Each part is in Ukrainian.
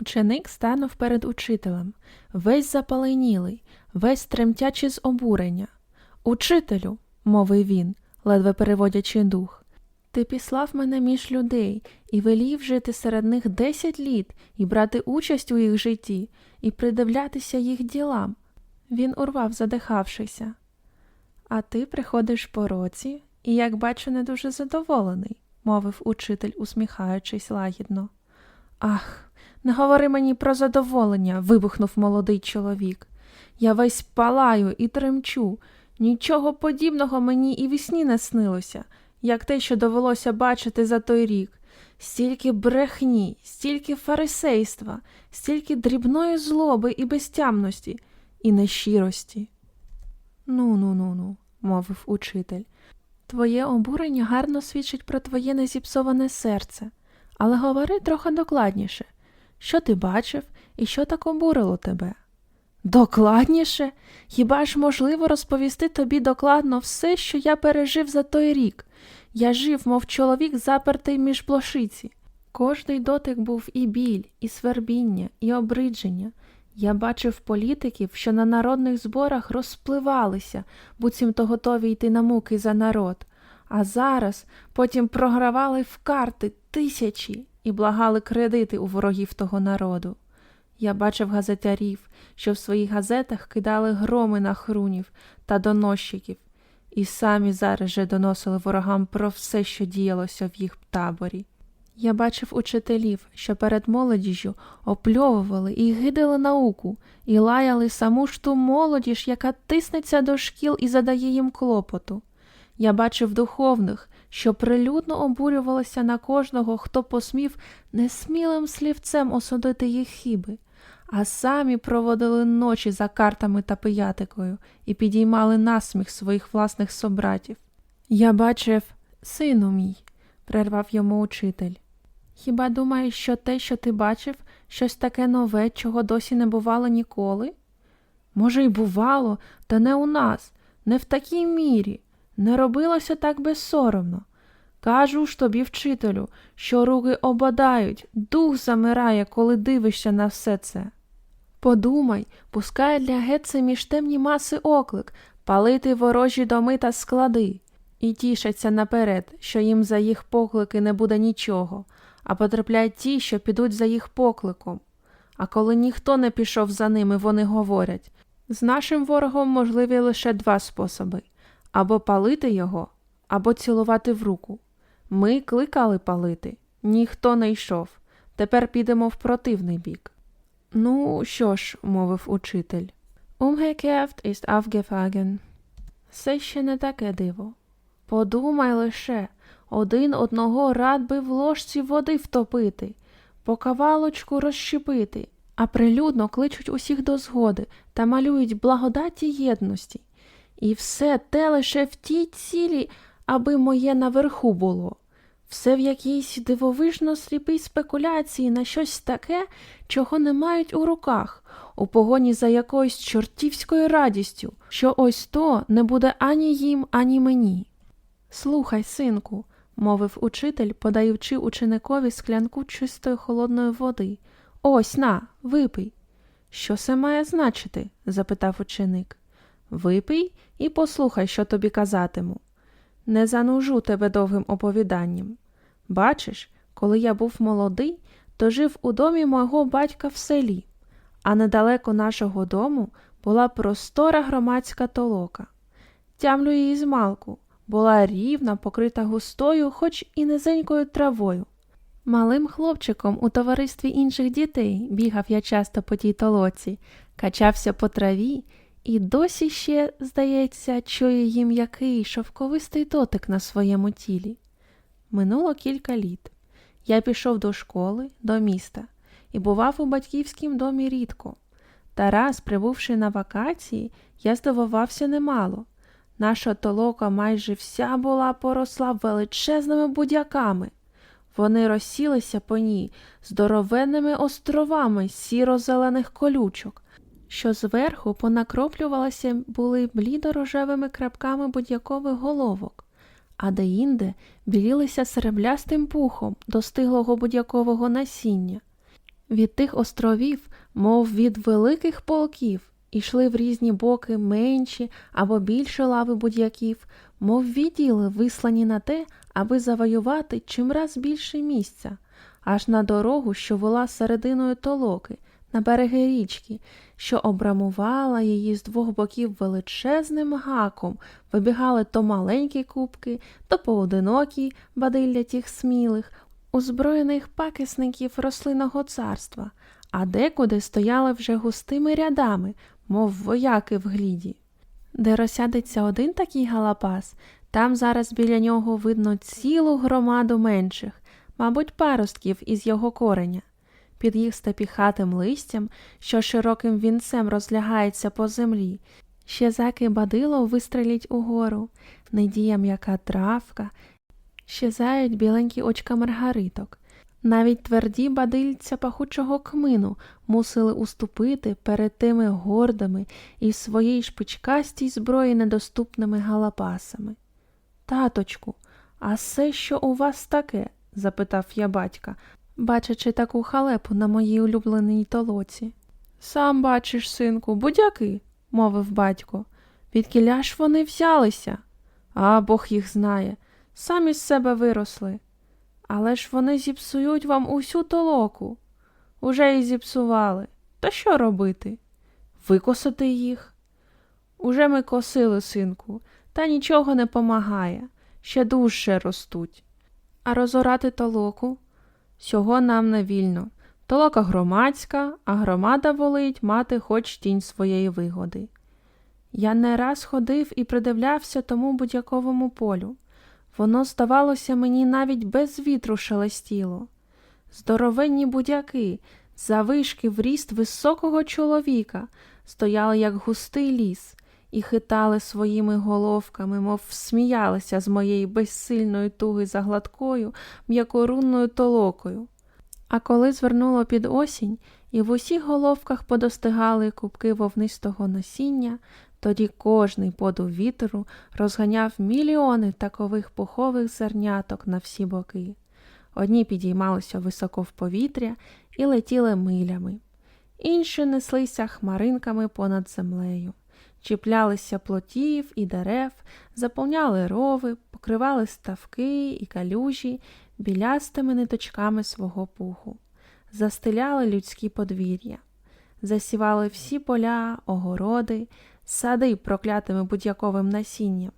Ученик станув перед учителем, весь запаленілий, весь тремтячи з обурення. Учителю, мовив він, ледве переводячи дух, ти післав мене між людей і велів жити серед них десять літ і брати участь у їх житті, і придивлятися їх ділам. Він урвав, задихавшися. А ти приходиш по році і, як бачу, не дуже задоволений, мовив учитель, усміхаючись лагідно. Ах, не говори мені про задоволення. вибухнув молодий чоловік. Я весь палаю і тремчу. Нічого подібного мені і в сні не снилося, як те, що довелося бачити за той рік. Стільки брехні, стільки фарисейства, стільки дрібної злоби і безтямності, і нещирості. Ну, ну, ну, ну, мовив учитель. Твоє обурення гарно свідчить про твоє незіпсоване серце, але говори трохи докладніше. Що ти бачив і що так обурило тебе? Докладніше? Хіба ж можливо розповісти тобі докладно все, що я пережив за той рік? Я жив, мов чоловік, запертий між блошиці. Кожний дотик був і біль, і свербіння, і обридження. Я бачив політиків, що на народних зборах розпливалися, буцімто готові йти на муки за народ, а зараз потім програвали в карти тисячі і благали кредити у ворогів того народу. Я бачив газетярів, що в своїх газетах кидали громи на хрунів та доносчиків, і самі зараз же доносили ворогам про все, що діялося в їх таборі. Я бачив учителів, що перед молодіжжю опльовували і гидали науку, і лаяли саму ж ту молодіж, яка тиснеться до шкіл і задає їм клопоту. Я бачив духовних, що прилюдно обурювалися на кожного, хто посмів несмілим слівцем осудити їх хіби, а самі проводили ночі за картами та пиятикою і підіймали насміх своїх власних собратів. Я бачив, сину мій, прервав йому учитель. Хіба думаєш, що те, що ти бачив, щось таке нове, чого досі не бувало ніколи? Може, й бувало, та не у нас, не в такій мірі, не робилося так безсоромно. Кажу ж тобі, вчителю, що руки обадають, дух замирає, коли дивишся на все це. Подумай, пускай для гетце між темні маси оклик, палити ворожі доми та склади, і тішаться наперед, що їм за їх поклики не буде нічого, а потрапляють ті, що підуть за їх покликом. А коли ніхто не пішов за ними, вони говорять з нашим ворогом можливі лише два способи або палити його, або цілувати в руку. Ми кликали палити, ніхто не йшов. Тепер підемо в противний бік. Ну, що ж, мовив учитель. Umgekehrt ist aufgefangen. Це ще не таке диво. Подумай лише, один одного рад би в ложці води втопити, по кавалочку розщепити, а прилюдно кличуть усіх до згоди та малюють благодаті єдності. І все те лише в тій цілі, аби моє наверху було. Все в якійсь дивовижно сліпій спекуляції на щось таке, чого не мають у руках, у погоні за якоюсь чортівською радістю, що ось то не буде ані їм, ані мені. Слухай, синку, мовив учитель, подаючи ученикові склянку чистої холодної води. Ось на, випий. Що це має значити? запитав ученик. Випий і послухай, що тобі казатиму. Не занужу тебе довгим оповіданням. Бачиш, коли я був молодий, то жив у домі мого батька в селі, а недалеко нашого дому була простора громадська толока. Тямлю її змалку, була рівна, покрита густою, хоч і низенькою травою. Малим хлопчиком у товаристві інших дітей бігав я часто по тій толоці, качався по траві і досі ще, здається, чує їм який шовковистий дотик на своєму тілі. Минуло кілька літ. Я пішов до школи, до міста і бував у батьківськім домі рідко. Та раз, прибувши на вакації, я здивувався немало. Наша толока майже вся була поросла величезними будяками. Вони розсілися по ній здоровенними островами сіро-зелених колючок, що зверху понакроплювалися були блідо-рожевими крапками будякових головок, а деінде білілися среблястим пухом достиглого будякового насіння. Від тих островів, мов від великих полків, ішли в різні боки менші або більші лави будь-яків, мов відділи, вислані на те, аби завоювати чимраз більше місця, аж на дорогу, що вела серединою толоки, на береги річки, що обрамувала її з двох боків величезним гаком, вибігали то маленькі кубки, то поодинокі бадилля тих смілих, озброєних пакисників рослинного царства, а декуди стояли вже густими рядами, мов вояки в гліді. Де розсядеться один такий галапас, там зараз біля нього видно цілу громаду менших, мабуть, паростків із його кореня. Під їх степіхатим листям, що широким вінцем розлягається по землі, ще заки бадило вистрелять угору, недія м'яка травка, щезають біленькі очка маргариток. Навіть тверді бадильця пахучого кмину мусили уступити перед тими гордими і в своїй шпичкастій зброї недоступними галапасами. Таточку, а це що у вас таке? запитав я батька, бачачи таку халепу на моїй улюбленій толоці. Сам бачиш, синку, будяки, мовив батько. Відкіля ж вони взялися? А Бог їх знає, самі з себе виросли. Але ж вони зіпсують вам усю толоку. Уже і зіпсували. Та що робити? Викосити їх? Уже ми косили, синку, та нічого не помагає, ще дужче ростуть. А розорати толоку? Сього нам не вільно. Толока громадська, а громада волить мати хоч тінь своєї вигоди. Я не раз ходив і придивлявся тому будь-яковому полю. Воно, здавалося, мені навіть без вітру шелестіло. Здоровенні будяки, завишки в ріст високого чоловіка, стояли, як густий ліс, і хитали своїми головками, мов сміялися з моєї безсильної туги за гладкою, м'якорунною толокою. А коли звернуло під осінь, і в усіх головках подостигали кубки вовнистого насіння, тоді кожний подув вітру розганяв мільйони такових пухових зерняток на всі боки. Одні підіймалися високо в повітря і летіли милями, інші неслися хмаринками понад землею, чіплялися плотів і дерев, заповняли рови, покривали ставки і калюжі білястими ниточками свого пуху, застеляли людські подвір'я, засівали всі поля, огороди, сади проклятими будь-яковим насінням,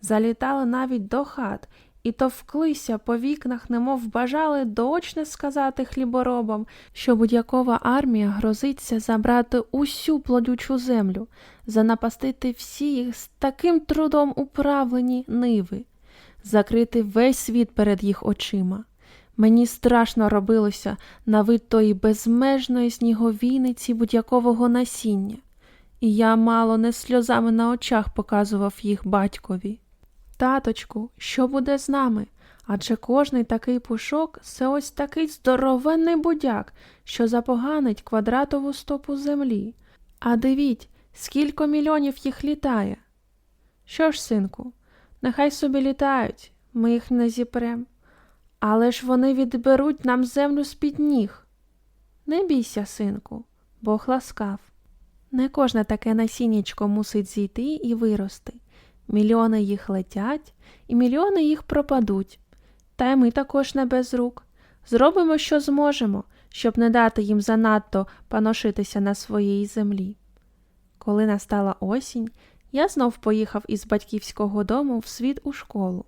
залітали навіть до хат і товклися по вікнах, немов бажали доочне сказати хліборобам, що будь-якова армія грозиться забрати усю плодючу землю, занапастити всі їх з таким трудом управлені ниви, закрити весь світ перед їх очима. Мені страшно робилося на вид тої безмежної сніговійниці будь-якового насіння і я мало не сльозами на очах показував їх батькові. Таточку, що буде з нами? Адже кожний такий пушок це ось такий здоровенний будяк, що запоганить квадратову стопу землі. А дивіть, скільки мільйонів їх літає. Що ж, синку, нехай собі літають, ми їх не зіпрем. Але ж вони відберуть нам землю з-під ніг. Не бійся, синку, Бог ласкав. Не кожне таке насіннячко мусить зійти і вирости. Мільйони їх летять, і мільйони їх пропадуть. Та й ми також не без рук. Зробимо, що зможемо, щоб не дати їм занадто паношитися на своїй землі. Коли настала осінь, я знов поїхав із батьківського дому в світ у школу.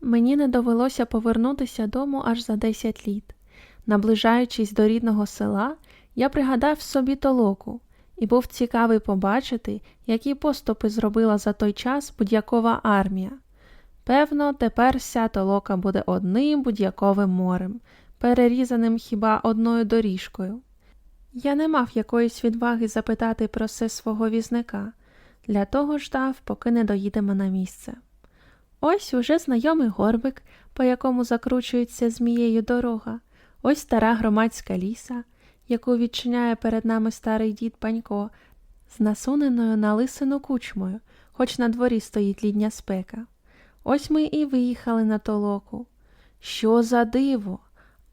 Мені не довелося повернутися дому аж за 10 літ. Наближаючись до рідного села, я пригадав собі толоку і був цікавий побачити, які поступи зробила за той час будь-якова армія. Певно, тепер вся толока буде одним будь-яковим морем, перерізаним хіба одною доріжкою. Я не мав якоїсь відваги запитати про це свого візника, для того ждав, поки не доїдемо на місце. Ось уже знайомий горбик, по якому закручується змією дорога, ось стара громадська ліса, яку відчиняє перед нами старий дід Панько, з насуненою на лисину кучмою, хоч на дворі стоїть лідня спека. Ось ми і виїхали на толоку. Що за диво!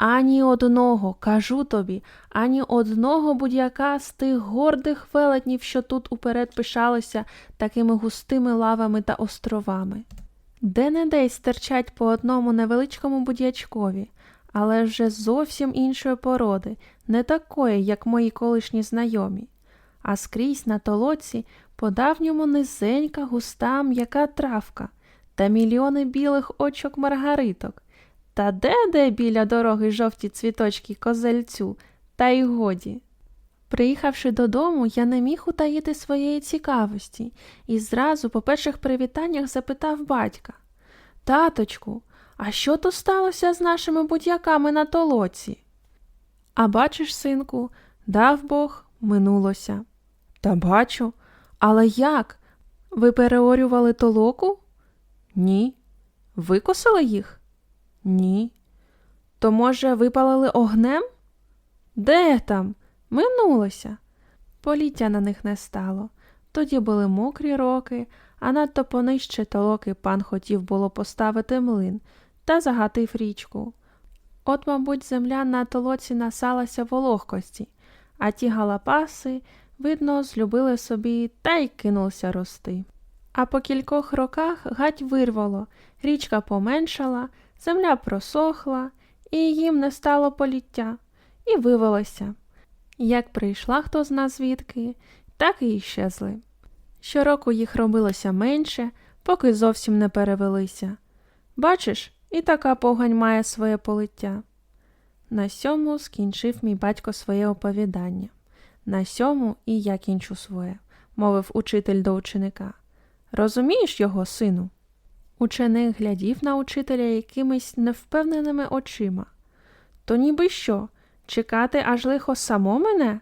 Ані одного, кажу тобі, ані одного будь-яка з тих гордих велетнів, що тут уперед пишалися такими густими лавами та островами. Де-не-де й стирчать по одному невеличкому будячкові, але вже зовсім іншої породи, не такої, як мої колишні знайомі. А скрізь на толоці по-давньому низенька, густа, м'яка травка та мільйони білих очок маргариток. Та де-де біля дороги жовті цвіточки козельцю, та й годі. Приїхавши додому, я не міг утаїти своєї цікавості і зразу по перших привітаннях запитав батька Таточку, а що то сталося з нашими будяками на толоці? А бачиш, синку, дав Бог, минулося. Та бачу, але як? Ви переорювали толоку? Ні. Викосили їх? Ні. То, може, випалили огнем? Де там? Минулося. Поліття на них не стало. Тоді були мокрі роки, а надто понижче толоки пан хотів було поставити млин та загатив річку. От, мабуть, земля на толоці насалася вологкості, а ті галапаси, видно, злюбили собі та й кинулися рости. А по кількох роках гать вирвало, річка поменшала, земля просохла, і їм не стало поліття, і вивелося. Як прийшла хто зна звідки, так і іщезли. Щороку їх робилося менше, поки зовсім не перевелися. Бачиш, і така погань має своє полиття. На сьому скінчив мій батько своє оповідання. На сьому і я кінчу своє, мовив учитель до ученика. Розумієш його, сину? Ученик глядів на учителя якимись невпевненими очима. То ніби що, чекати аж лихо само мене?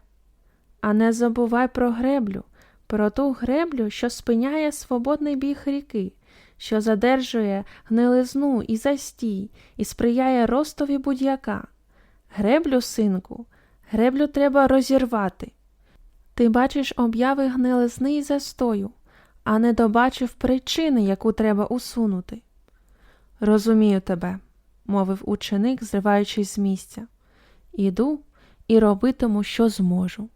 А не забувай про греблю, про ту греблю, що спиняє свободний біг ріки, що задержує гнилизну і застій, і сприяє ростові будь-яка. Греблю, синку, греблю треба розірвати. Ти бачиш обяви гнилизни і застою, а не добачив причини, яку треба усунути. Розумію тебе, мовив ученик, зриваючись з місця. Іду і робитиму, що зможу.